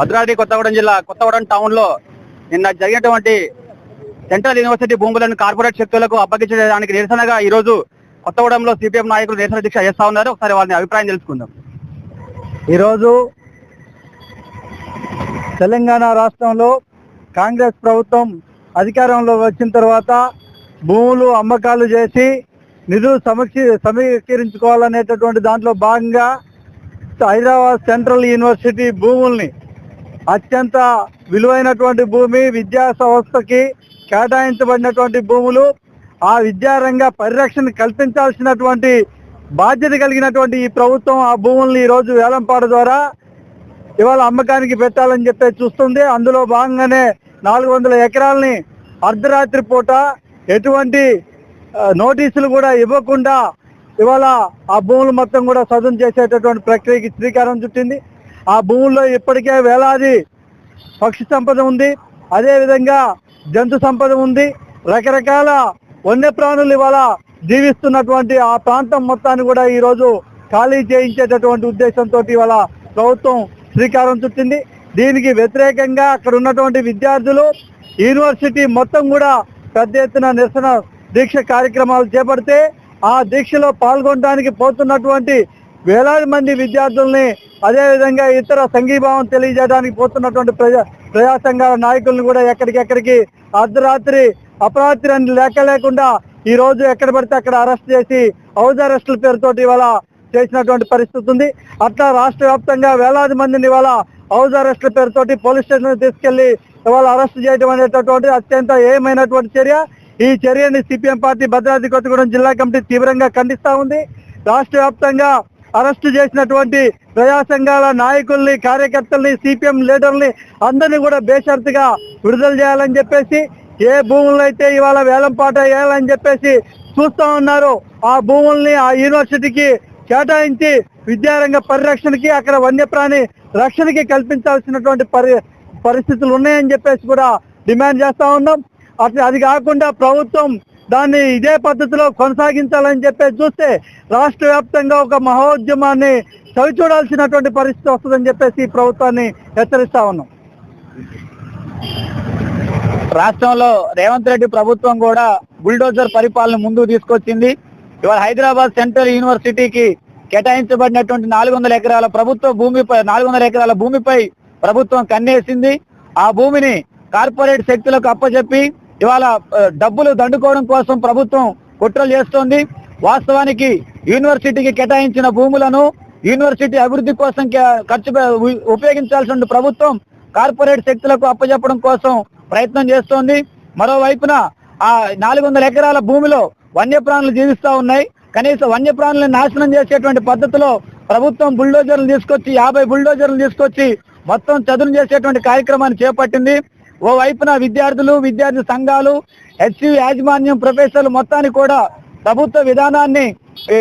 భద్రాద్రి కొత్తగూడెం జిల్లా కొత్తగూడెం టౌన్లో నిన్న జరిగినటువంటి సెంట్రల్ యూనివర్సిటీ భూములను కార్పొరేట్ శక్తులకు అప్పగించడానికి నిరసనగా ఈ రోజు కొత్తగూడెంలో సిపిఎం నాయకులు నిరసన దీక్ష చేస్తా ఉన్నారు. ఒకసారి వాళ్ళని అభిప్రాయం తెలుసుకుందాం. ఈరోజు తెలంగాణ రాష్ట్రంలో కాంగ్రెస్ ప్రభుత్వం అధికారంలో వచ్చిన తర్వాత భూములు అమ్మకాలు చేసి నిధులు సమక్షి సమీకరించుకోవాలనేటటువంటి దాంట్లో భాగంగా హైదరాబాద్ సెంట్రల్ యూనివర్సిటీ భూముల్ని అత్యంత విలువైనటువంటి భూమి విద్యా సంస్థకి కేటాయించబడినటువంటి భూములు ఆ విద్యారంగ పరిరక్షణ కల్పించాల్సినటువంటి బాధ్యత కలిగినటువంటి ఈ ప్రభుత్వం ఆ భూముల్ని ఈరోజు వేలంపాట ద్వారా ఇవాళ అమ్మకానికి పెట్టాలని చెప్పి చూస్తుంది. అందులో భాగంగానే నాలుగు వందల ఎకరాలని అర్ధరాత్రి పూట ఎటువంటి నోటీసులు కూడా ఇవ్వకుండా ఇవాళ ఆ భూములు మొత్తం కూడా సదును చేసేటటువంటి ప్రక్రియకి శ్రీకారం చుట్టింది. ఆ భూముల్లో ఇప్పటికే వేలాది పక్షి సంపద ఉంది అదేవిధంగా జంతు సంపద ఉంది. రకరకాల వన్యప్రాణులు ఇవాళ జీవిస్తున్నటువంటి ఆ ప్రాంతం మొత్తాన్ని కూడా ఈరోజు ఖాళీ చేయించేటటువంటి ఉద్దేశంతో ఇవాళ ప్రభుత్వం శ్రీకారం చుట్టింది. దీనికి వ్యతిరేకంగా అక్కడ ఉన్నటువంటి విద్యార్థులు యూనివర్సిటీ మొత్తం కూడా పెద్ద ఎత్తున నిరసన దీక్ష కార్యక్రమాలు చేపడితే ఆ దీక్షలో పాల్గొనడానికి పోతున్నటువంటి వేలాది మంది విద్యార్థుల్ని అదేవిధంగా ఇతర సంఘీభావం తెలియజేయడానికి పోతున్నటువంటి ప్రజా ప్రజా సంఘాల నాయకులను కూడా ఎక్కడికెక్కడికి అర్ధరాత్రి అపరాత్రి అని లేక లేకుండా ఈ రోజు ఎక్కడ పడితే అక్కడ అరెస్ట్ చేసి హౌస్ అరెస్టుల పేరుతోటి ఇవాళ చేసినటువంటి పరిస్థితి ఉంది. అట్లా రాష్ట్ర వ్యాప్తంగా వేలాది మందిని ఇవాళ హౌస్ అరెస్టుల పేరుతోటి పోలీస్ స్టేషన్ తీసుకెళ్ళి ఇవాళ అరెస్ట్ చేయడం అనేటటువంటి అత్యంత ఏమైనటువంటి చర్య. ఈ చర్యని సిపిఎం పార్టీ భద్రాద్రి కొత్తగూడెం జిల్లా కమిటీ తీవ్రంగా ఖండిస్తా ఉంది. రాష్ట్ర వ్యాప్తంగా అరెస్టు చేసినటువంటి ప్రజా సంఘాల నాయకుల్ని కార్యకర్తల్ని సిపిఎం లీడర్ని అందరినీ కూడా బేషరతుగా విడుదల చేయాలని చెప్పేసి ఏ భూములను అయితే ఇవాళ వేలంపాట వేయాలని చెప్పేసి చూస్తా ఉన్నారు ఆ భూముల్ని ఆ యూనివర్సిటీకి కేటాయించి విద్యారంగ పరిరక్షణకి అక్కడ వన్యప్రాణి రక్షణకి కల్పించాల్సినటువంటి పరి పరిస్థితులు ఉన్నాయని చెప్పేసి కూడా డిమాండ్ చేస్తా ఉన్నాం. అట్లా అది కాకుండా ప్రభుత్వం దాన్ని ఇదే పద్ధతిలో కొనసాగించాలని చెప్పేసి చూస్తే రాష్ట్ర వ్యాప్తంగా ఒక మహోద్యమాన్ని చవిచూడాల్సినటువంటి పరిస్థితి వస్తుందని చెప్పేసి ప్రభుత్వాన్ని హెచ్చరిస్తా ఉన్నాం. రాష్ట్రంలో రేవంత్ రెడ్డి ప్రభుత్వం కూడా బుల్డోజర్ పరిపాలన ముందుకు తీసుకొచ్చింది. ఇవాళ హైదరాబాద్ సెంట్రల్ యూనివర్సిటీకి కేటాయించబడినటువంటి నాలుగు వందల ఎకరాల ప్రభుత్వ భూమిపై నాలుగు వందల ఎకరాల భూమిపై ప్రభుత్వం కన్నేసింది. ఆ భూమిని కార్పొరేట్ శక్తులకు అప్పచెప్పి ఇవాళ డబ్బులు దండుకోవడం కోసం ప్రభుత్వం కుట్రలు చేస్తోంది. వాస్తవానికి యూనివర్సిటీకి కేటాయించిన భూములను యూనివర్సిటీ అభివృద్ధి కోసం ఖర్చు ఉపయోగించాల్సిన ప్రభుత్వం కార్పొరేట్ శక్తులకు అప్పచెప్పడం కోసం ప్రయత్నం చేస్తోంది. మరోవైపున ఆ నాలుగు వందల ఎకరాల భూమిలో వన్యప్రాణులు జీవిస్తూ ఉన్నాయి. కనీసం వన్యప్రాణులను నాశనం చేసేటువంటి పద్ధతిలో ప్రభుత్వం బుల్డోజర్లు తీసుకొచ్చి యాభై బుల్డోజర్లు తీసుకొచ్చి మొత్తం చదును చేసేటువంటి కార్యక్రమాన్ని చేపట్టింది. ఓ వైపున విద్యార్థులు విద్యార్థి సంఘాలు హెచ్యు యాజమాన్యం ప్రొఫెసర్లు మొత్తాన్ని కూడా ప్రభుత్వ విధానాన్ని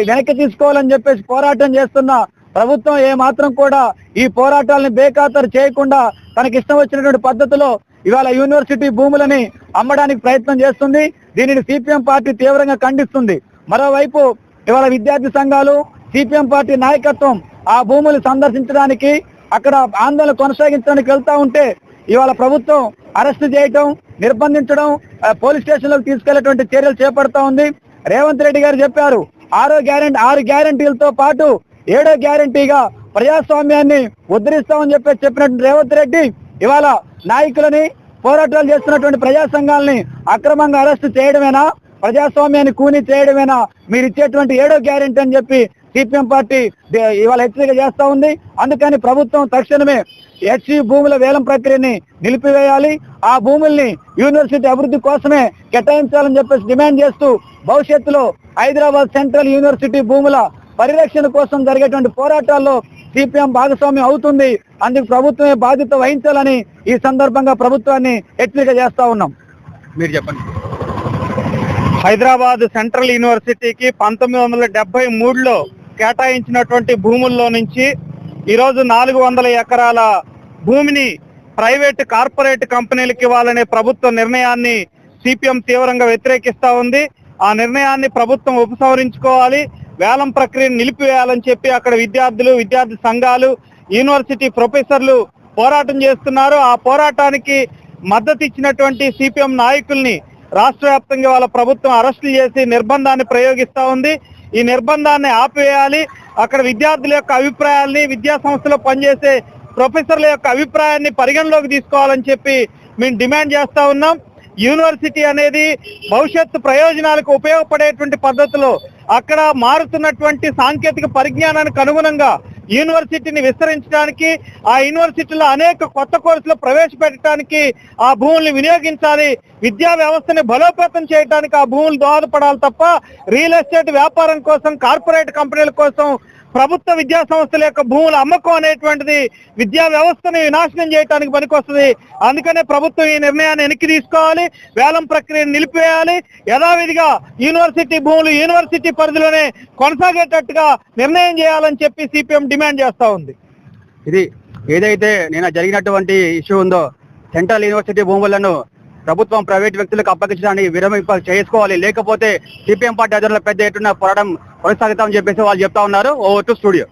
వెనక్కి తీసుకోవాలని చెప్పేసి పోరాటం చేస్తున్న ప్రభుత్వం ఏ మాత్రం కూడా ఈ పోరాటాలను బేఖాతరు చేయకుండా తనకి ఇష్టం వచ్చినటువంటి పద్ధతిలో ఇవాళ యూనివర్సిటీ భూములని అమ్మడానికి ప్రయత్నం చేస్తుంది. దీనిని సిపిఎం పార్టీ తీవ్రంగా ఖండిస్తుంది. మరోవైపు ఇవాళ విద్యార్థి సంఘాలు సిపిఎం పార్టీ నాయకత్వం ఆ భూములు సందర్శించడానికి అక్కడ ఆందోళన కొనసాగించడానికి వెళ్తా ఉంటే ఇవాళ ప్రభుత్వం అరెస్ట్ చేయటం నిర్బంధించడం పోలీస్ స్టేషన్లకు తీసుకెళ్ళేటువంటి చర్యలు చేపడతా ఉంది. రేవంత్ రెడ్డి గారు చెప్పారు ఆరో గ్యారెంటీ ఆరు గ్యారెంటీలతో పాటు ఏడో గ్యారెంటీగా ప్రజాస్వామ్యాన్ని ఉద్ధరిస్తామని చెప్పి చెప్పినటువంటి రేవంత్ రెడ్డి ఇవాళ నాయకులని పోరాటాలు చేస్తున్నటువంటి ప్రజా సంఘాలని అక్రమంగా అరెస్ట్ చేయడమేనా? ప్రజాస్వామ్యాన్ని కూని చేయడమేనా? మీరు ఇచ్చేటువంటి ఏడో గ్యారెంటీ అని చెప్పి సిపిఎం పార్టీ ఇవాళ హెచ్చరిక చేస్తా ఉంది. అందుకని ప్రభుత్వం తక్షణమే హెచ్సి భూముల వేలం ప్రక్రియని నిలిపివేయాలి. ఆ భూముల్ని యూనివర్సిటీ అభివృద్ధి కోసమే కేటాయించాలని చెప్పేసి డిమాండ్ చేస్తూ భవిష్యత్తులో హైదరాబాద్ సెంట్రల్ యూనివర్సిటీ భూముల పరిరక్షణ కోసం జరిగేటువంటి పోరాటాల్లో సిపిఎం భాగస్వామ్యం అవుతుంది. అందుకు ప్రభుత్వమే బాధ్యత వహించాలని ఈ సందర్భంగా ప్రభుత్వాన్ని హెచ్చరిక చేస్తా ఉన్నాం. మీరు చెప్పండి. హైదరాబాద్ సెంట్రల్ యూనివర్సిటీకి పంతొమ్మిది వందల డెబ్బై మూడులో కేటాయించినటువంటి భూముల్లో నుంచి ఈరోజు నాలుగు వందల ఎకరాల భూమిని ప్రైవేట్ కార్పొరేట్ కంపెనీలకు ఇవ్వాలనే ప్రభుత్వ నిర్ణయాన్ని సిపిఎం తీవ్రంగా వ్యతిరేకిస్తా ఉంది. ఆ నిర్ణయాన్ని ప్రభుత్వం ఉపసంహరించుకోవాలి. వేలం ప్రక్రియను నిలిపివేయాలని చెప్పి అక్కడ విద్యార్థులు విద్యార్థి సంఘాలు యూనివర్సిటీ ప్రొఫెసర్లు పోరాటం చేస్తున్నారు. ఆ పోరాటానికి మద్దతు ఇచ్చినటువంటి సిపిఎం నాయకుల్ని రాష్ట్ర వ్యాప్తంగా వాళ్ళ ప్రభుత్వం అరెస్టులు చేసి నిర్బంధాన్ని ప్రయోగిస్తా ఉంది. ఈ నిర్బంధాన్ని ఆపివేయాలి. అక్కడ విద్యార్థుల యొక్క అభిప్రాయాల్ని విద్యా సంస్థలో పనిచేసే ప్రొఫెసర్ల యొక్క అభిప్రాయాన్ని పరిగణలోకి తీసుకోవాలని చెప్పి మేము డిమాండ్ చేస్తా ఉన్నాం. యూనివర్సిటీ అనేది భవిష్యత్తు ప్రయోజనాలకు ఉపయోగపడేటువంటి పద్ధతిలో అక్కడ మారుతున్నటువంటి సాంకేతిక పరిజ్ఞానానికి అనుగుణంగా యూనివర్సిటీని విస్తరించడానికి ఆ యూనివర్సిటీలో అనేక కొత్త కోర్సులు ప్రవేశపెట్టడానికి ఆ భూముల్ని వినియోగించాలి విద్యా వ్యవస్థని బలోపేతం చేయడానికి ఆ భూములు దోహదపడాలి తప్ప రియల్ ఎస్టేట్ వ్యాపారం కోసం కార్పొరేట్ కంపెనీల కోసం ప్రభుత్వ విద్యా సంస్థల యొక్క భూముల అమ్మకం అనేటువంటిది విద్యా వ్యవస్థని వినాశనం చేయడానికి పనికొస్తుంది. అందుకనే ప్రభుత్వం ఈ నిర్ణయాన్ని వెనక్కి తీసుకోవాలి వేలం ప్రక్రియను నిలిపివేయాలి యథావిధిగా యూనివర్సిటీ భూములు యూనివర్సిటీ పరిధిలోనే కొనసాగేటట్టుగా నిర్ణయం చేయాలని చెప్పి సిపిఎం డిమాండ్ చేస్తా ఉంది. ఇది ఏదైతే నేను జరిగినటువంటి ఇష్యూ ఉందో సెంట్రల్ యూనివర్సిటీ భూములను ప్రభుత్వం ప్రైవేట్ వ్యక్తులకు అప్పగించడానికి విరమింప చేసుకోవాలి. లేకపోతే సిపిఎం పార్టీ అధికారులు పెద్ద ఎత్తున పోరాటం కొనసాగుతామని చెప్పేసి వాళ్ళు చెప్తా ఉన్నారు. Over to studio.